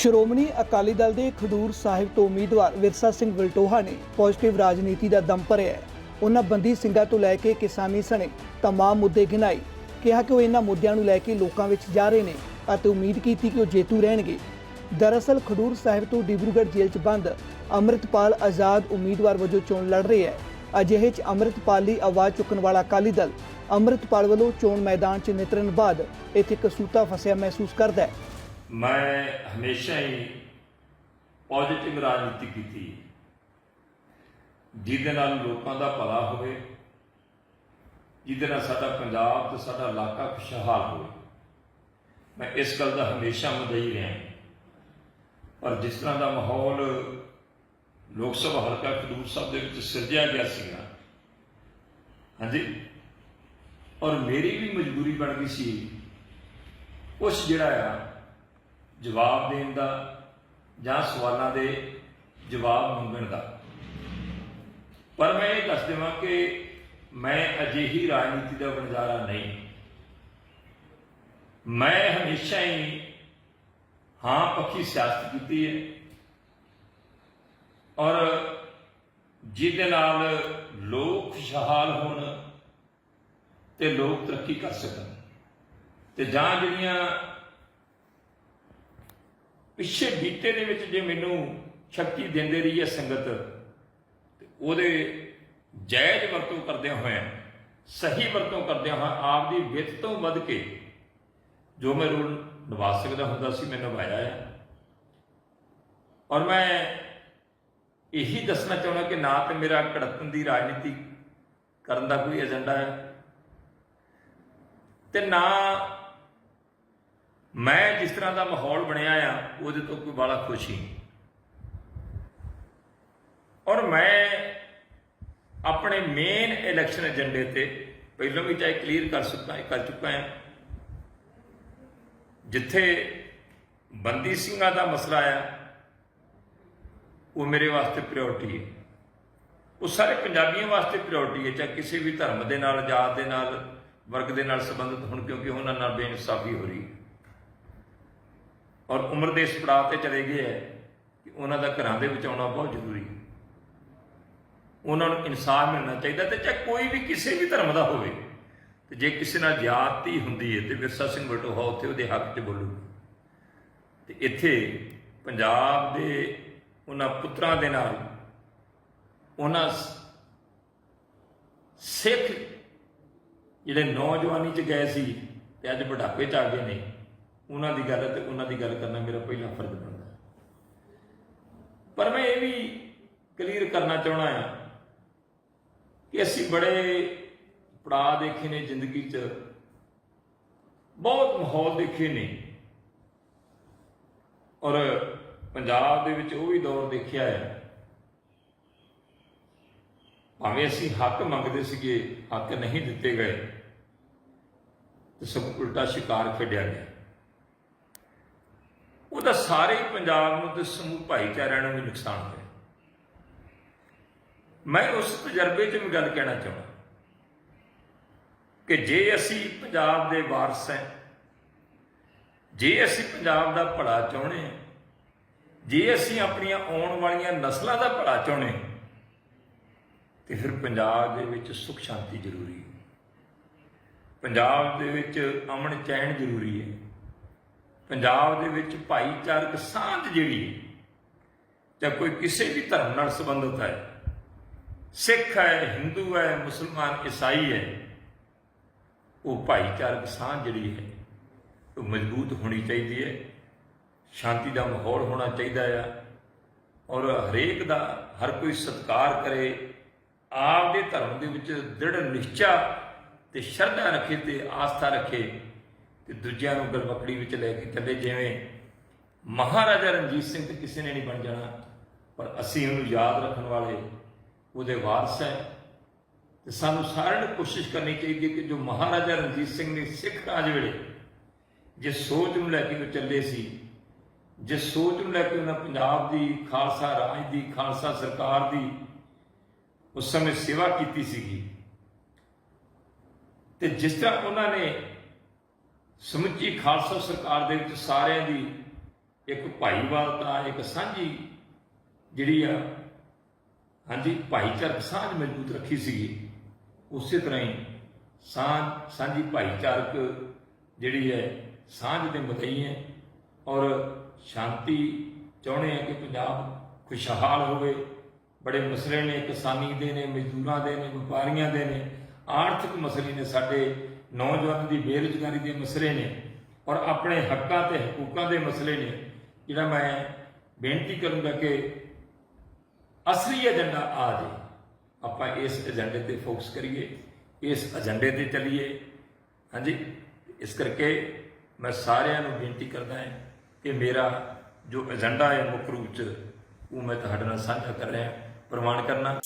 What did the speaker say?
ਸ਼੍ਰੋਮਣੀ ਅਕਾਲੀ ਦਲ ਦੇ ਖਡੂਰ ਸਾਹਿਬ ਤੋਂ ਉਮੀਦਵਾਰ ਵਿਰਸਾ ਸਿੰਘ ਵਲਟੋਹਾ ਨੇ ਪੋਜ਼ਿਟਿਵ ਰਾਜਨੀਤੀ ਦਾ ਦਮ ਭਰਿਆ ਹੈ। ਉਹਨਾਂ ਬੰਦੀ ਸਿੰਘਾਂ ਤੋਂ ਲੈ ਕੇ ਕਿਸਾਨੀ ਸਣੇ तमाम ਮੁੱਦੇ ਗਿਣਾਏ ਕਿਹਾ ਕਿ ਉਹ ਇਹਨਾਂ ਮੁੱਦਿਆਂ ਨੂੰ ਲੈ ਕੇ ਲੋਕਾਂ ਵਿੱਚ ਜਾ ਰਹੇ ਨੇ ਅਤੇ ਉਮੀਦ ਕੀਤੀ ਕਿ ਉਹ ਜੇਤੂ ਰਹਿਣਗੇ ਦਰਅਸਲ ਖਡੂਰ ਸਾਹਿਬ ਤੋਂ ਡਿਬਰੂਗੜ੍ਹ ਜੇਲ੍ਹ 'ਚ ਬੰਦ ਅੰਮ੍ਰਿਤਪਾਲ ਆਜ਼ਾਦ ਉਮੀਦਵਾਰ ਵਜੋਂ ਚੋਣ ਲੜ ਰਹੇ ਹੈ ਅਜਿਹੇ 'ਚ ਅੰਮ੍ਰਿਤਪਾਲ ਲਈ ਆਵਾਜ਼ ਚੁੱਕਣ ਵਾਲਾ ਅਕਾਲੀ ਦਲ ਅੰਮ੍ਰਿਤਪਾਲ ਵੱਲੋਂ ਚੋਣ ਮੈਦਾਨ 'ਚ ਨਿਤਰਨ ਬਾਅਦ ਇੱਥੇ ਕਸੂਤਾ ਫਸਿਆ ਮਹਿਸੂਸ ਕਰਦਾ ਹੈ ਮੈਂ ਹਮੇਸ਼ਾ ਹੀ ਪੋਜ਼ਿਟਿਵ ਰਾਜਨੀਤੀ ਕੀਤੀ ਜਿਹਦੇ ਨਾਲ ਲੋਕਾਂ ਦਾ ਭਲਾ ਹੋਵੇ, ਜਿਹਦੇ ਨਾਲ ਸਾਡਾ ਪੰਜਾਬ ਤੇ ਸਾਡਾ ਇਲਾਕਾ ਖੁਸ਼ਹਾਲ ਹੋਵੇ। ਮੈਂ ਇਸ ਗੱਲ ਦਾ ਹਮੇਸ਼ਾ ਮੁਦਈ ਰਿਹਾ ਪਰ ਜਿਸ ਤਰ੍ਹਾਂ ਦਾ ਮਾਹੌਲ ਲੋਕ ਸਭਾ ਹਲਕਾ ਖਡੂਰ ਸਾਹਿਬ ਦੇ ਵਿੱਚ ਸਿਰਜਿਆ ਗਿਆ ਸੀਗਾ ਹਾਂਜੀ, ਔਰ ਮੇਰੀ ਵੀ ਮਜਬੂਰੀ ਬਣ ਗਈ ਸੀ ਉਸ ਜਿਹੜਾ ਆ ਜਵਾਬ ਦੇਣ ਦਾ ਜਾਂ ਸਵਾਲਾਂ ਦੇ ਜਵਾਬ ਮੰਗਣ ਦਾ। ਪਰ ਮੈਂ ਇਹ ਦੱਸ ਦੇਵਾਂ ਕਿ ਮੈਂ ਅਜਿਹੀ ਰਾਜਨੀਤੀ ਦਾ ਵਣਜਾਰਾ ਨਹੀਂ। ਮੈਂ ਹਮੇਸ਼ਾ ਹੀ ਹਾਂ ਪੱਖੀ ਸਿਆਸਤ ਕੀਤੀ ਹੈ ਔਰ ਜਿਹਦੇ ਨਾਲ ਲੋਕ ਖੁਸ਼ਹਾਲ ਹੋਣ ਤੇ ਲੋਕ ਤਰੱਕੀ ਕਰ ਸਕਣ। ਤੇ ਜਾਂ ਜਿਹੜੀਆਂ ਪਿੱਛੇ ਬੀਤੇ ਦੇ ਵਿੱਚ ਜੇ ਮੈਨੂੰ ਸ਼ਕਤੀ ਦਿੰਦੇ ਰਹੀ ਹੈ ਸੰਗਤ, ਤੇ ਉਹਦੇ ਜਾਇਜ਼ ਵਰਤੋਂ ਕਰਦਿਆਂ ਹੋਇਆਂ, ਸਹੀ ਵਰਤੋਂ ਕਰਦਿਆਂ ਹੋਇਆਂ ਆਪ ਦੀ ਵਿੱਤ ਤੋਂ ਵੱਧ ਕੇ ਜੋ ਮੈਂ ਰੋਲ ਨਿਭਾ ਸਕਦਾ ਹੁੰਦਾ ਸੀ, ਮੈਂ ਨਿਭਾਇਆ ਹੈ ਔਰ ਮੈਂ ਇਹੀ ਦੱਸਣਾ ਚਾਹੁੰਦਾ ਕਿ ਨਾ ਤੇ ਮੇਰਾ ਕੜਤਨ ਦੀ ਰਾਜਨੀਤੀ ਕਰਨ ਦਾ ਕੋਈ ਏਜੰਡਾ ਹੈ, ਤੇ ਨਾ ਮੈਂ ਜਿਸ ਤਰ੍ਹਾਂ ਦਾ ਮਾਹੌਲ ਬਣਿਆ ਆ, ਉਹਦੇ ਤੋਂ ਕੋਈ ਬਾਲਾ ਖੁਸ਼ ਹੀ ਨਹੀਂ। ਔਰ ਮੈਂ ਆਪਣੇ ਮੇਨ ਇਲੈਕਸ਼ਨ ਏਜੰਡੇ ਤੇ ਪਹਿਲਾਂ ਵੀ ਚਾਹੇ ਕਲੀਅਰ ਕਰ ਚੁੱਕਾ ਕਰ ਚੁੱਕਾ ਹਾਂ ਜਿੱਥੇ ਬੰਦੀ ਸਿੰਘਾਂ ਦਾ ਮਸਲਾ ਆ, ਉਹ ਮੇਰੇ ਵਾਸਤੇ ਪ੍ਰਾਇੋਰਟੀ ਹੈ। ਉਹ ਸਾਰੇ ਪੰਜਾਬੀਆਂ ਵਾਸਤੇ ਪ੍ਰਾਇੋਰਟੀ ਹੈ, ਚਾਹੇ ਕਿਸੇ ਵੀ ਧਰਮ ਦੇ ਨਾਲ, ਜਾਤ ਦੇ ਨਾਲ, ਵਰਗ ਦੇ ਨਾਲ ਸੰਬੰਧਿਤ ਹੋਣ, ਕਿਉਂਕਿ ਉਹਨਾਂ ਨਾਲ ਬੇਇਨਸਾਫੀ ਹੋ ਰਹੀ ਹੈ। ਔਰ ਉਮਰ ਦੇ ਇਸ ਪੜਾਅ ਤੇ ਚਲੇ ਗਏ ਹੈ ਕਿ ਉਹਨਾਂ ਦਾ ਘਰਾਂ ਦੇ ਵਿੱਚ ਆਉਣਾ ਬਹੁਤ ਜ਼ਰੂਰੀ ਹੈ। ਉਹਨਾਂ ਨੂੰ ਇਨਸਾਫ ਮਿਲਣਾ ਚਾਹੀਦਾ ਤੇ ਚਾਹੇ ਕੋਈ ਵੀ ਕਿਸੇ ਵੀ ਧਰਮ ਦਾ ਹੋਵੇ, ਤੇ ਜੇ ਕਿਸੇ ਨਾਲ ਜਾਤੀ ਹੁੰਦੀ ਹੈ ਤੇ ਵਿਰਸਾ ਸਿੰਘ ਬਟੋਹਾ ਉੱਥੇ ਉਹਦੇ ਹੱਕ 'ਚ ਬੋਲੂ ਤੇ ਇੱਥੇ ਪੰਜਾਬ ਦੇ ਉਹਨਾਂ ਪੁੱਤਰਾਂ ਦੇ ਨਾਲ ਉਹਨਾਂ ਸਿੱਖ ਜਿਹੜੇ ਨੌਜਵਾਨੀ 'ਚ ਗਏ ਸੀ ਤੇ ਅੱਜ ਬੁਢਾਪੇ 'ਚ ਆ ਗਏ ਨੇ ਉਹਨਾਂ ਦੀ ਗੱਲ ਤੇ ਉਹਨਾਂ ਦੀ ਗੱਲ ਕਰਨਾ ਮੇਰਾ ਪਹਿਲਾ ਫਰਜ਼ ਬਣਦਾ। ਪਰ ਮੈਂ ਇਹ ਵੀ ਕਲੀਅਰ ਕਰਨਾ ਚਾਹਣਾ ਹੈ ਕਿ ਅਸੀਂ ਬੜੇ ਪੜਾਅ ਦੇਖੇ ਨੇ ਜ਼ਿੰਦਗੀ 'ਚ, ਬਹੁਤ ਮਾਹੌਲ ਦੇਖੇ ਨੇ। ਔਰ ਪੰਜਾਬ ਦੇ ਵਿੱਚ ਉਹ ਵੀ ਦੌਰ ਦੇਖਿਆ ਹੈ। ਭਾਵੇਂ ਅਸੀਂ ਹੱਕ ਮੰਗਦੇ ਸੀਗੇ, ਹੱਕ ਨਹੀਂ ਦਿੱਤੇ ਗਏ, ਤੇ ਸਭ ਉਲਟਾ ਸ਼ਿਕਾਰ ਖੇਡਿਆ ਗਿਆ। ਉਹਦਾ ਸਾਰੇ ਹੀ ਪੰਜਾਬ ਨੂੰ ਤੇ ਸਮੂਹ ਭਾਈਚਾਰਿਆਂ ਨੂੰ ਵੀ ਨੁਕਸਾਨ ਹੋਇਆ। ਮੈਂ ਉਸ ਤਜਰਬੇ 'ਚ ਵੀ ਗੱਲ ਕਹਿਣਾ ਚਾਹੁੰਦਾ ਕਿ ਜੇ ਅਸੀਂ ਪੰਜਾਬ ਦੇ ਵਾਰਸ ਹਾਂ, ਜੇ ਅਸੀਂ ਪੰਜਾਬ ਦਾ ਭਲਾ ਚਾਹੁੰਦੇ ਹਾਂ, ਜੇ ਅਸੀਂ ਆਪਣੀਆਂ ਆਉਣ ਵਾਲੀਆਂ ਨਸਲਾਂ ਦਾ ਭਲਾ ਚਾਹੁੰਦੇ ਹਾਂ, ਤੇ ਫਿਰ ਪੰਜਾਬ ਦੇ ਵਿੱਚ ਸੁਖ ਸ਼ਾਂਤੀ ਜ਼ਰੂਰੀ ਹੈ। ਪੰਜਾਬ ਦੇ ਵਿੱਚ ਅਮਨ ਚੈਨ ਜ਼ਰੂਰੀ ਹੈ। ਪੰਜਾਬ ਦੇ ਵਿੱਚ ਭਾਈਚਾਰਕ ਸਾਂਝ ਜਿਹੜੀ ਹੈ, ਜਾਂ ਕੋਈ ਕਿਸੇ ਵੀ ਧਰਮ ਨਾਲ ਸੰਬੰਧਿਤ ਹੈ, ਸਿੱਖ ਹੈ, ਹਿੰਦੂ ਹੈ, ਮੁਸਲਮਾਨ, ਈਸਾਈ ਹੈ, ਉਹ ਭਾਈਚਾਰਕ ਸਾਂਝ ਜਿਹੜੀ ਹੈ, ਉਹ ਮਜ਼ਬੂਤ ਹੋਣੀ ਚਾਹੀਦੀ ਹੈ, ਸ਼ਾਂਤੀ ਦਾ ਮਾਹੌਲ ਹੋਣਾ ਚਾਹੀਦਾ ਆ, ਔਰ ਹਰੇਕ ਦਾ, ਹਰ ਕੋਈ ਸਤਿਕਾਰ ਕਰੇ ਆਪ ਦੇ ਧਰਮ ਦੇ ਵਿੱਚ ਦ੍ਰਿੜ ਨਿਸ਼ਚਾ ਤੇ ਸ਼ਰਧਾ ਰੱਖੇ ਤੇ ਆਸਥਾ ਰੱਖੇ ਤੇ ਦੂਜਿਆਂ ਨੂੰ ਗਲਵਕੜੀ ਵਿੱਚ ਲੈ ਕੇ ਚੱਲੇ ਜਿਵੇਂ ਮਹਾਰਾਜਾ ਰਣਜੀਤ ਸਿੰਘ ਤੇ ਕਿਸੇ ਨੇ ਨਹੀਂ ਬਣ ਜਾਣਾ, ਪਰ ਅਸੀਂ ਉਹਨੂੰ ਯਾਦ ਰੱਖਣ ਵਾਲੇ ਉਹਦੇ ਵਾਰਸ ਹੈ। ਤੇ ਸਾਨੂੰ ਸਾਰਿਆਂ ਨੂੰ ਕੋਸ਼ਿਸ਼ ਕਰਨੀ ਚਾਹੀਦੀ ਹੈ ਕਿ ਜੋ ਮਹਾਰਾਜਾ ਰਣਜੀਤ ਸਿੰਘ ਨੇ ਸਿੱਖ ਰਾਜ ਵੇਲੇ ਜਿਸ ਸੋਚ ਨੂੰ ਲੈ ਕੇ ਉਹ ਚੱਲੇ ਸੀ, ਜਿਸ ਸੋਚ ਨੂੰ ਲੈ ਕੇ ਉਹਨਾਂ ਪੰਜਾਬ ਦੀ ਖਾਲਸਾ ਰਾਜ ਦੀ, ਖਾਲਸਾ ਸਰਕਾਰ ਦੀ ਉਸ ਸਮੇਂ ਸੇਵਾ ਕੀਤੀ ਸੀਗੀ। ਤੇ ਜਿਸ ਤਰ੍ਹਾਂ ਉਹਨਾਂ ਨੇ ਸਮੁੱਚੀ ਖਾਲਸਾ ਸਰਕਾਰ ਦੇ ਵਿੱਚ ਸਾਰਿਆਂ ਦੀ ਇੱਕ ਭਾਈਵਾਲਤਾ ਇੱਕ ਸਾਂਝੀ ਜਿਹੜੀ ਆ, ਹਾਂਜੀ, ਭਾਈਚਾਰਕ ਸਾਂਝ ਮਜ਼ਬੂਤ ਰੱਖੀ ਸੀਗੀ। ਉਸੇ ਤਰ੍ਹਾਂ ਹੀ ਸਾਂਝ, ਸਾਂਝੀ ਭਾਈਚਾਰਕ ਜਿਹੜੀ ਹੈ, ਸਾਂਝ ਦੇ ਮਦਈ ਹੈ ਔਰ ਸ਼ਾਂਤੀ ਚਾਹੁੰਦੇ ਆ ਕਿ ਪੰਜਾਬ ਖੁਸ਼ਹਾਲ ਹੋਵੇ। ਬੜੇ ਮਸਲੇ ਨੇ, ਕਿਸਾਨੀ ਦੇ ਨੇ, ਮਜ਼ਦੂਰਾਂ ਦੇ ਨੇ, ਵਪਾਰੀਆਂ ਦੇ ਨੇ। ਆਰਥਿਕ ਮਸਲੇ ਨੇ ਸਾਡੇ ਨੌਜਵਾਨਾਂ ਦੀ ਬੇਰੁਜ਼ਗਾਰੀ ਦੇ ਮਸਲੇ ਨੇ ਔਰ ਆਪਣੇ ਹੱਕਾਂ ਤੇ ਹਕੂਕਾਂ ਦੇ ਮਸਲੇ ਨੇ ਜਿਹੜਾ ਮੈਂ ਬੇਨਤੀ ਕਰੂੰਗਾ ਕਿ ਅਸਲੀ ਏਜੰਡਾ ਆ ਜੇ, ਆਪਾਂ ਇਸ ਏਜੰਡੇ ਤੇ ਫੋਕਸ ਕਰੀਏ, ਇਸ ਏਜੰਡੇ ਤੇ ਚੱਲੀਏ। ਹਾਂਜੀ, ਇਸ ਕਰਕੇ ਮੈਂ ਸਾਰਿਆਂ ਨੂੰ ਬੇਨਤੀ ਕਰਦਾ ਹਾਂ ਕਿ ਮੇਰਾ ਜੋ ਏਜੰਡਾ ਹੈ ਮੁੱਖ ਰੂਪ ਚ, ਉਹ ਮੈਂ ਤੁਹਾਡੇ ਨਾਲ ਸਾਂਝਾ ਕਰ ਰਿਹਾ ਪ੍ਰਮਾਣ ਕਰਨਾ।